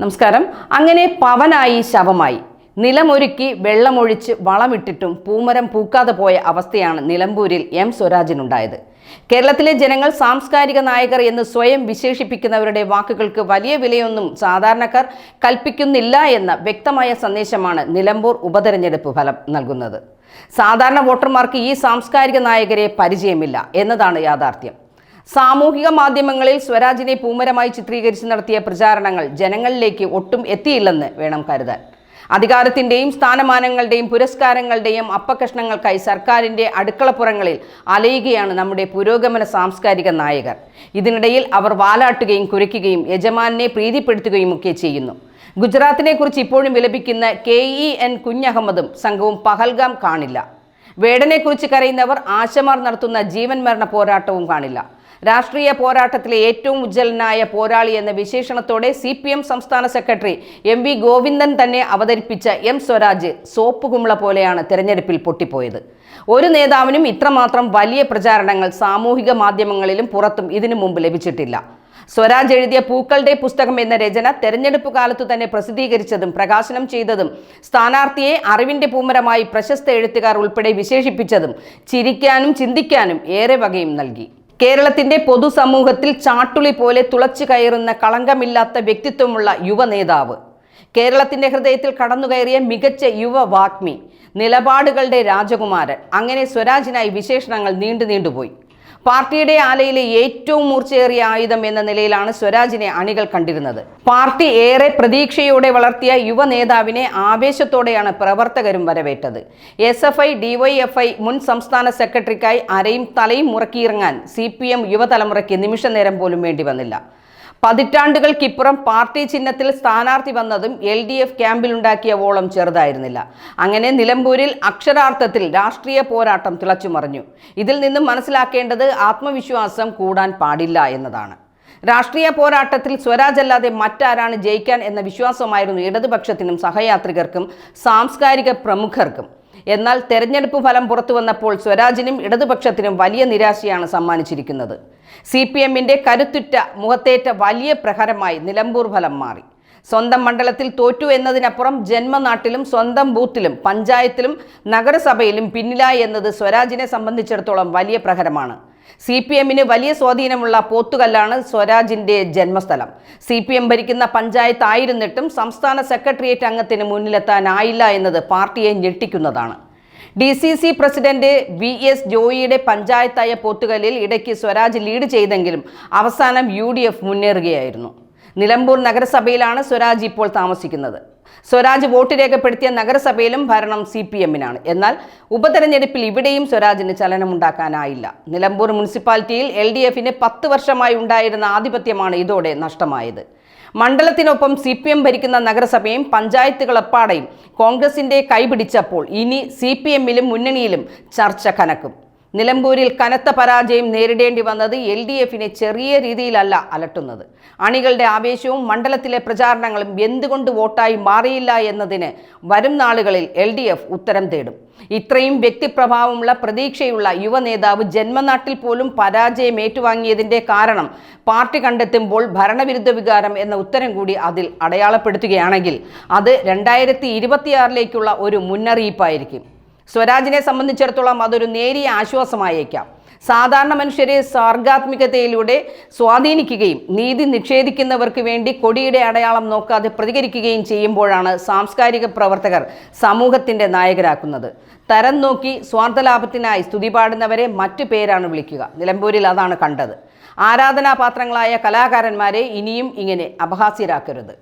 നമസ്കാരം. അങ്ങനെ പവനായി ശവമായി. നിലമൊരുക്കി വെള്ളമൊഴിച്ച് വളമിട്ടിട്ടും പൂമരം പൂക്കാതെ പോയ അവസ്ഥയാണ് നിലമ്പൂരിൽ എം സ്വരാജിനുണ്ടായത് കേരളത്തിലെ ജനങ്ങൾ സാംസ്കാരിക നായകർ എന്ന് സ്വയം വിശേഷിപ്പിക്കുന്നവരുടെ വാക്കുകൾക്ക് വലിയ വിലയൊന്നും സാധാരണക്കാർ കൽപ്പിക്കുന്നില്ല എന്ന വ്യക്തമായ സന്ദേശമാണ് നിലമ്പൂർ ഉപതെരഞ്ഞെടുപ്പ് ഫലം നൽകുന്നത്. സാധാരണ വോട്ടർമാർക്ക് ഈ സാംസ്കാരിക നായകരെ പരിചയമില്ല എന്നതാണ് യാഥാർത്ഥ്യം. സാമൂഹിക മാധ്യമങ്ങളിൽ സ്വരാജിനെ പൂമരമായി ചിത്രീകരിച്ച് നടത്തിയ പ്രചാരണങ്ങൾ ജനങ്ങളിലേക്ക് ഒട്ടും എത്തിയില്ലെന്ന് വേണം കരുതാൻ. അധികാരത്തിന്റെയും സ്ഥാനമാനങ്ങളുടെയും പുരസ്കാരങ്ങളുടെയും അപ്പകഷ്ണങ്ങൾക്കായി സർക്കാരിന്റെ അടുക്കളപ്പുറങ്ങളിൽ അലയുകയാണ് നമ്മുടെ പുരോഗമന സാംസ്കാരിക നായകർ. ഇതിനിടയിൽ അവർ വാലാട്ടുകയും കുരയ്ക്കുകയും യജമാനെ പ്രീതിപ്പെടുത്തുകയും ഒക്കെ ചെയ്യുന്നു. ഗുജറാത്തിനെ കുറിച്ച് ഇപ്പോഴും വിലപിക്കുന്ന കെ ഇ എൻ കുഞ്ഞഹമ്മദും സംഘവും പഹൽഗാം കാണില്ല. വേടനെക്കുറിച്ച് കരയുന്നവർ ആശമാർ നടത്തുന്ന ജീവൻ മരണ പോരാട്ടവും കാണില്ല. രാഷ്ട്രീയ പോരാട്ടത്തിലെ ഏറ്റവും ഉജ്ജ്വലനായ പോരാളി എന്ന വിശേഷണത്തോടെ സി പി എം സംസ്ഥാന സെക്രട്ടറി എം വി ഗോവിന്ദൻ തന്നെ അവതരിപ്പിച്ച എം സ്വരാജ് സോപ്പ് കുമ്പള പോലെയാണ് തെരഞ്ഞെടുപ്പിൽ പൊട്ടിപ്പോയത്. ഒരു നേതാവിനും ഇത്രമാത്രം വലിയ പ്രചാരണങ്ങൾ സാമൂഹിക മാധ്യമങ്ങളിലും പുറത്തും ഇതിനു മുമ്പ് ലഭിച്ചിട്ടില്ല. സ്വരാജ് എഴുതിയ പൂക്കളുടെ പുസ്തകം എന്ന രചന തെരഞ്ഞെടുപ്പ് കാലത്തു തന്നെ പ്രസിദ്ധീകരിച്ചതും പ്രകാശനം ചെയ്തതും സ്ഥാനാർത്ഥിയെ അറിവിന്റെ പൂമരമായി പ്രശസ്ത എഴുത്തുകാർ ഉൾപ്പെടെ വിശേഷിപ്പിച്ചതും ചിരിക്കാനും ചിന്തിക്കാനും ഏറെ വകയും നൽകി. കേരളത്തിന്റെ പൊതുസമൂഹത്തിൽ ചാട്ടുളി പോലെ തുളച്ചു കയറുന്ന കളങ്കമില്ലാത്ത വ്യക്തിത്വമുള്ള യുവ നേതാവ്. കേരളത്തിന്റെ ഹൃദയത്തിൽ കടന്നുകയറിയ മികച്ച യുവ വാഗ്മി നിലപാടുകളുടെ രാജകുമാരൻ. അങ്ങനെ സ്വരാജിനായി വിശേഷണങ്ങൾ നീണ്ടു നീണ്ടുപോയി പാർട്ടിയുടെ ആലയിലെ ഏറ്റവും മൂർച്ചയേറിയ ആയുധം എന്ന നിലയിലാണ് സ്വരാജിനെ അണികൾ കണ്ടിരുന്നത്. പാർട്ടി ഏറെ പ്രതീക്ഷയോടെ വളർത്തിയ യുവ നേതാവിനെ ആവേശത്തോടെയാണ് പ്രവർത്തകരും വരവേറ്റത്. എസ് എഫ് ഐ ഡിവൈഎഫ്ഐ മുൻ സംസ്ഥാന സെക്രട്ടറിക്കായി അരയും തലയും മുറക്കിയിറങ്ങാൻ സി പി എം യുവതലമുറയ്ക്ക് നിമിഷനേരം പോലും വേണ്ടി വന്നില്ല പതിറ്റാണ്ടുകൾക്കിപ്പുറം പാർട്ടി ചിഹ്നത്തിൽ സ്ഥാനാർത്ഥി വന്നതും എൽ ഡി എഫ് ക്യാമ്പിലുണ്ടാക്കിയ വോളം ചെറുതായിരുന്നില്ല. അങ്ങനെ നിലമ്പൂരിൽ അക്ഷരാർത്ഥത്തിൽ രാഷ്ട്രീയ പോരാട്ടം തിളച്ചുമറിഞ്ഞു. ഇതിൽ നിന്നും മനസ്സിലാക്കേണ്ടത് ആത്മവിശ്വാസം കൂടാൻ പാടില്ല എന്നതാണ്. രാഷ്ട്രീയ പോരാട്ടത്തിൽ സ്വരാജ് അല്ലാതെ മറ്റാരാണ് ജയിക്കാൻ എന്ന വിശ്വാസമായിരുന്നു ഇടതുപക്ഷത്തിനും സഹയാത്രികർക്കും സാംസ്കാരിക പ്രമുഖർക്കും. എന്നാൽ തെരഞ്ഞെടുപ്പ് ഫലം പുറത്തു വന്നപ്പോൾ സ്വരാജിനും ഇടതുപക്ഷത്തിനും വലിയ നിരാശയാണ് സമ്മാനിച്ചിരിക്കുന്നത്. സി പി എമ്മിന്റെ കരുത്തുറ്റ മുഖത്തേറ്റ വലിയ പ്രഹരമായി നിലമ്പൂർ ഫലം മാറി. സ്വന്തം മണ്ഡലത്തിൽ തോറ്റു എന്നതിനപ്പുറം ജന്മനാട്ടിലും സ്വന്തം ബൂത്തിലും പഞ്ചായത്തിലും നഗരസഭയിലും പിന്നിലായി എന്നത് സ്വരാജിനെ സംബന്ധിച്ചിടത്തോളം വലിയ പ്രഹരമാണ്. സി പി എമ്മിന് വലിയ സ്വാധീനമുള്ള പോത്തുകല്ലാണ് സ്വരാജിന്റെ ജന്മസ്ഥലം. സി പി എം ഭരിക്കുന്ന പഞ്ചായത്ത് ആയിരുന്നിട്ടും സംസ്ഥാന സെക്രട്ടേറിയറ്റ് അംഗത്തിന് മുന്നിലെത്താനായില്ല എന്നത് പാർട്ടിയെ ഞെട്ടിക്കുന്നതാണ്. D C C president V S ജോയിയുടെ പഞ്ചായത്തായ പോത്തുകല്ലിൽ ഇടയ്ക്ക് സ്വരാജ് ലീഡ് ചെയ്തെങ്കിലും അവസാനം യു മുന്നേറുകയായിരുന്നു. നിലമ്പൂർ നഗരസഭയിലാണ് സ്വരാജ് ഇപ്പോൾ താമസിക്കുന്നത്. സ്വരാജ് വോട്ട് രേഖപ്പെടുത്തിയ നഗരസഭയിലും ഭരണം സി പി എമ്മിനാണ്. എന്നാൽ ഉപതെരഞ്ഞെടുപ്പിൽ ഇവിടെയും സ്വരാജിന് ചലനമുണ്ടാക്കാനായില്ല. നിലമ്പൂർ മുനിസിപ്പാലിറ്റിയിൽ എൽ ഡി എഫിന് പത്ത് വർഷമായി ഉണ്ടായിരുന്ന ആധിപത്യമാണ് ഇതോടെ നഷ്ടമായത്. മണ്ഡലത്തിനൊപ്പം സി പി എം ഭരിക്കുന്ന നഗരസഭയും പഞ്ചായത്തുകളെപ്പാടെയും കോൺഗ്രസിന്റെ കൈപിടിച്ചപ്പോൾ ഇനി സി പി എമ്മിലും മുന്നണിയിലും ചർച്ച കനക്കും. നിലമ്പൂരിൽ കനത്ത പരാജയം നേരിടേണ്ടി വന്നത് എൽ ഡി എഫിനെ ചെറിയ രീതിയിലല്ല അലട്ടുന്നത്. അണികളുടെ ആവേശവും മണ്ഡലത്തിലെ പ്രചാരണങ്ങളും എന്തുകൊണ്ട് വോട്ടായി മാറിയില്ല എന്നതിന് വരും നാളുകളിൽ എൽ ഡി എഫ് ഉത്തരം തേടും. ഇത്രയും വ്യക്തിപ്രഭാവമുള്ള പ്രതീക്ഷയുള്ള യുവ നേതാവ് ജന്മനാട്ടിൽ പോലും പരാജയം ഏറ്റുവാങ്ങിയതിന്റെ കാരണം പാർട്ടി കണ്ടെത്തുമ്പോൾ ഭരണവിരുദ്ധ വികാരം എന്ന ഉത്തരം കൂടി അതിൽ അടയാളപ്പെടുത്തുകയാണെങ്കിൽ അത് രണ്ടായിരത്തി ഇരുപത്തിയാറിലേക്കുള്ള ഒരു മുന്നറിയിപ്പായിരിക്കും. സ്വരാജിനെ സംബന്ധിച്ചിടത്തോളം അതൊരു നേരിയ ആശ്വാസമായേക്കാം. സാധാരണ മനുഷ്യരെ സാർഗാത്മികതയിലൂടെ സ്വാധീനിക്കുകയും നീതി നിഷേധിക്കുന്നവർക്ക് വേണ്ടി കൊടിയുടെ അടയാളം നോക്കാതെ പ്രതികരിക്കുകയും ചെയ്യുമ്പോഴാണ് സാംസ്കാരിക പ്രവർത്തകർ സമൂഹത്തിന്റെ നായകരാക്കുന്നത്. തരം നോക്കി സ്വാർത്ഥലാഭത്തിനായി സ്തുതി പാടുന്നവരെ മറ്റു പേരാണ് വിളിക്കുക. നിലമ്പൂരിൽ അതാണ് കണ്ടത്. ആരാധനാപാത്രങ്ങളായ കലാകാരന്മാരെ ഇനിയും ഇങ്ങനെ അപഹാസ്യരാക്കരുത്.